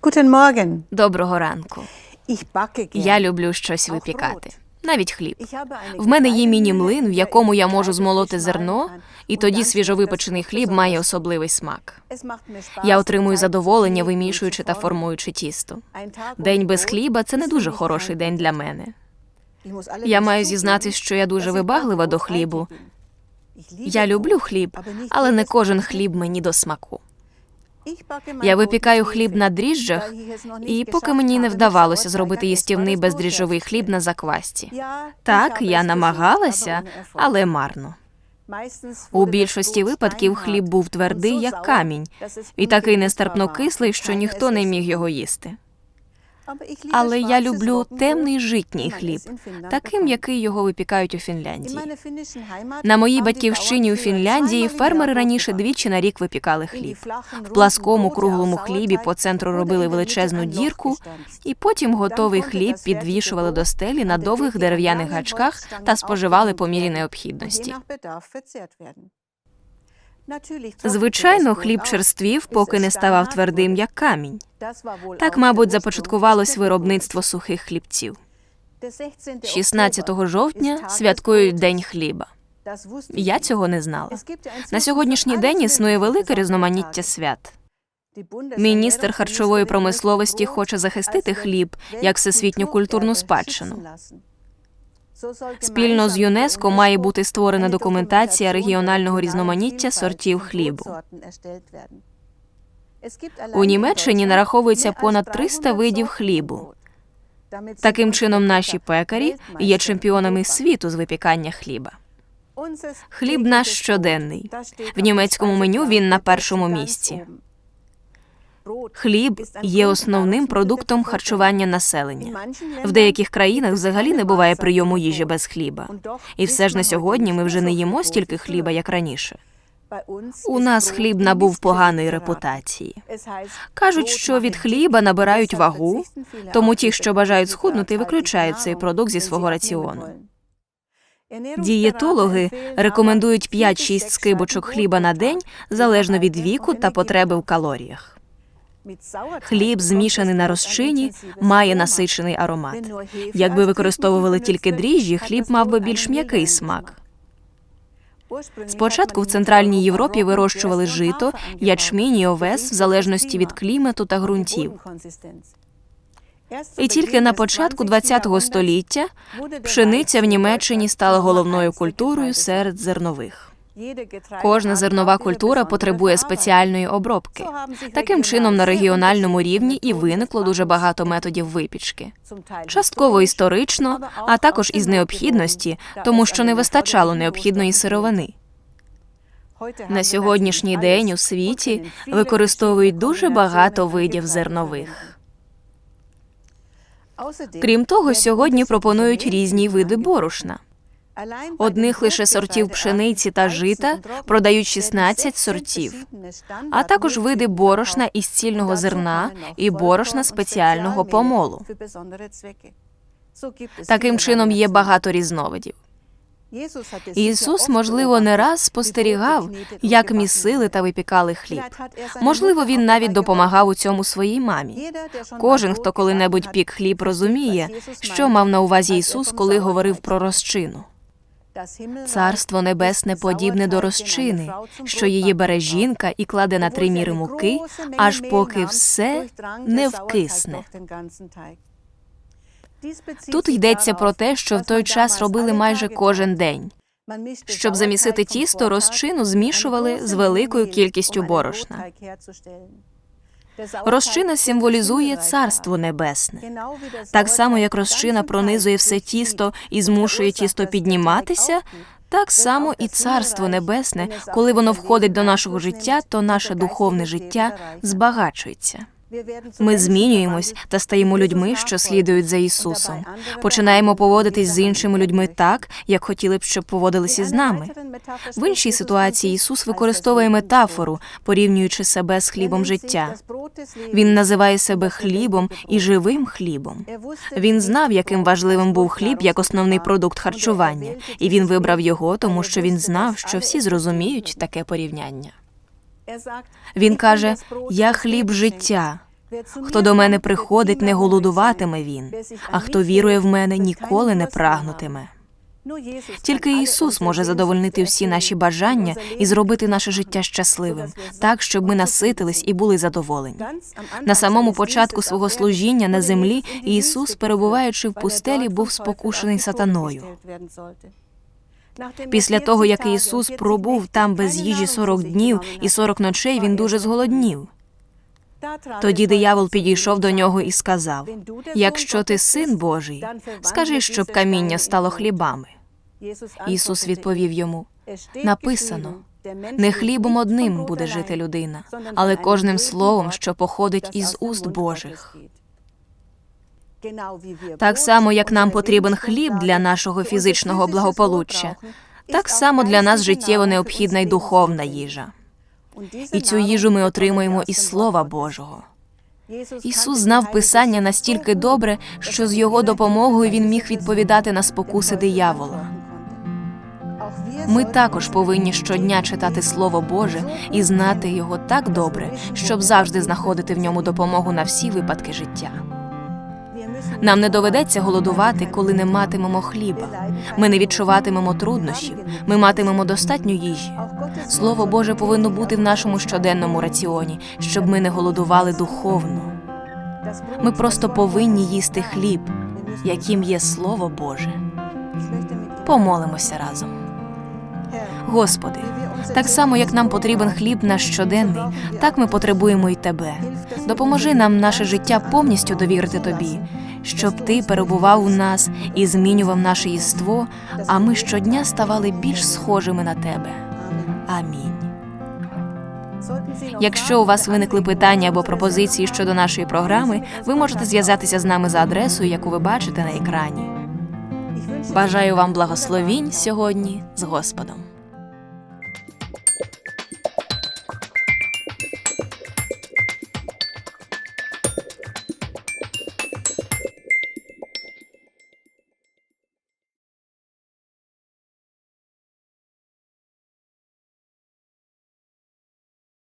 Guten Morgen. Доброго ранку. Ich backe Я люблю щось випікати. Навіть хліб. В мене є міні-млин, в якому я можу змолоти зерно, і тоді свіжовипечений хліб має особливий смак. Я отримую задоволення, вимішуючи та формуючи тісто. День без хліба це не дуже хороший день для мене. Я маю зізнатися, що я дуже вибаглива до хлібу. Я люблю хліб, але не кожен хліб мені до смаку. Я випікаю хліб на дріжджах, і поки мені не вдавалося зробити їстівний бездріжджовий хліб на заквасті. Так, я намагалася, але марно. У більшості випадків хліб був твердий, як камінь, і такий нестерпно кислий, що ніхто не міг його їсти але я люблю темний житній хліб, таким, який його випікають у Фінляндії. На моїй батьківщині у Фінляндії фермери раніше двічі на рік випікали хліб. В пласкому круглому хлібі по центру робили величезну дірку, і потім готовий хліб підвішували до стелі на довгих дерев'яних гачках та споживали по мірі необхідності. Звичайно, хліб черствів, поки не ставав твердим, як камінь. Так, мабуть, започаткувалось виробництво сухих хлібців. 16 жовтня святкують День хліба. Я цього не знала. На сьогоднішній день існує велике різноманіття свят. Міністр харчової промисловості хоче захистити хліб як всесвітню культурну спадщину. Спільно з ЮНЕСКО має бути створена документація регіонального різноманіття сортів хлібу. У Німеччині нараховується понад 300 видів хлібу. Таким чином, наші пекарі є чемпіонами світу з випікання хліба. Хліб наш щоденний. В німецькому меню він на першому місці. Хліб є основним продуктом харчування населення. В деяких країнах взагалі не буває прийому їжі без хліба. І все ж на сьогодні ми вже не їмо стільки хліба, як раніше. У нас хліб набув поганої репутації. Кажуть, що від хліба набирають вагу, тому ті, що бажають схуднути, виключають цей продукт зі свого раціону. Дієтологи рекомендують 5-6 скибочок хліба на день залежно від віку та потреби в калоріях. Хліб, змішаний на розчині, має насичений аромат. Якби використовували тільки дріжджі, хліб мав би більш м'який смак. Спочатку в Центральній Європі вирощували жито, ячмінь і овес в залежності від клімату та ґрунтів. І тільки на початку ХХ століття пшениця в Німеччині стала головною культурою серед зернових. Кожна зернова культура потребує спеціальної обробки. Таким чином на регіональному рівні і виникло дуже багато методів випічки. Частково історично, а також із необхідності, тому що не вистачало необхідної сировини. На сьогоднішній день у світі використовують дуже багато видів зернових. Крім того, сьогодні пропонують різні види борошна. Одних лише сортів пшениці та жита продають 16 сортів, а також види борошна із цільного зерна і борошна спеціального помолу. Таким чином є багато різновидів. Ісус, можливо, не раз спостерігав, як місили та випікали хліб. Можливо, він навіть допомагав у цьому своїй мамі. Кожен, хто коли-небудь пік хліб, розуміє, що мав на увазі Ісус, коли говорив про розчину. Царство небесне подібне до розчини, що її бере жінка і кладе на три міри муки, аж поки все не вкисне. Тут йдеться про те, що в той час робили майже кожен день. Щоб замісити тісто, розчину змішували з великою кількістю борошна. Розчина символізує царство небесне. Так само, як розчина пронизує все тісто і змушує тісто підніматися. Так само і царство небесне, коли воно входить до нашого життя, то наше духовне життя збагачується. Ми змінюємось та стаємо людьми, що слідують за Ісусом. Починаємо поводитись з іншими людьми так, як хотіли б, щоб поводилися з нами. В іншій ситуації Ісус використовує метафору, порівнюючи себе з хлібом життя. Він називає себе хлібом і живим хлібом. Він знав, яким важливим був хліб як основний продукт харчування, і він вибрав його, тому що він знав, що всі зрозуміють таке порівняння. Він каже: Я хліб життя. Хто до мене приходить, не голодуватиме він, а хто вірує в мене, ніколи не прагнутиме. Тільки Ісус може задовольнити всі наші бажання і зробити наше життя щасливим, так, щоб ми наситились і були задоволені. На самому початку свого служіння на землі Ісус, перебуваючи в пустелі, був спокушений сатаною. Після того, як Ісус пробув там без їжі 40 днів і 40 ночей, він дуже зголоднів. Тоді диявол підійшов до нього і сказав: Якщо ти син Божий, скажи, щоб каміння стало хлібами. Ісус відповів йому: написано не хлібом одним буде жити людина, але кожним словом, що походить із уст Божих. Так само, як нам потрібен хліб для нашого фізичного благополуччя, так само для нас життєво необхідна й духовна їжа. І цю їжу ми отримуємо із Слова Божого. Ісус знав Писання настільки добре, що з його допомогою він міг відповідати на спокуси диявола. Ми також повинні щодня читати Слово Боже і знати його так добре, щоб завжди знаходити в ньому допомогу на всі випадки життя. Нам не доведеться голодувати, коли не матимемо хліба. Ми не відчуватимемо труднощів, ми матимемо достатньо їжі. Слово Боже повинно бути в нашому щоденному раціоні, щоб ми не голодували духовно. Ми просто повинні їсти хліб, яким є Слово Боже. Помолимося разом. Господи, так само як нам потрібен хліб наш щоденний, так ми потребуємо й Тебе. Допоможи нам наше життя повністю довірити Тобі, щоб Ти перебував у нас і змінював наше єство, а ми щодня ставали більш схожими на Тебе. Амінь. Якщо у вас виникли питання або пропозиції щодо нашої програми, ви можете зв'язатися з нами за адресою, яку ви бачите на екрані. Бажаю вам благословінь сьогодні з Господом.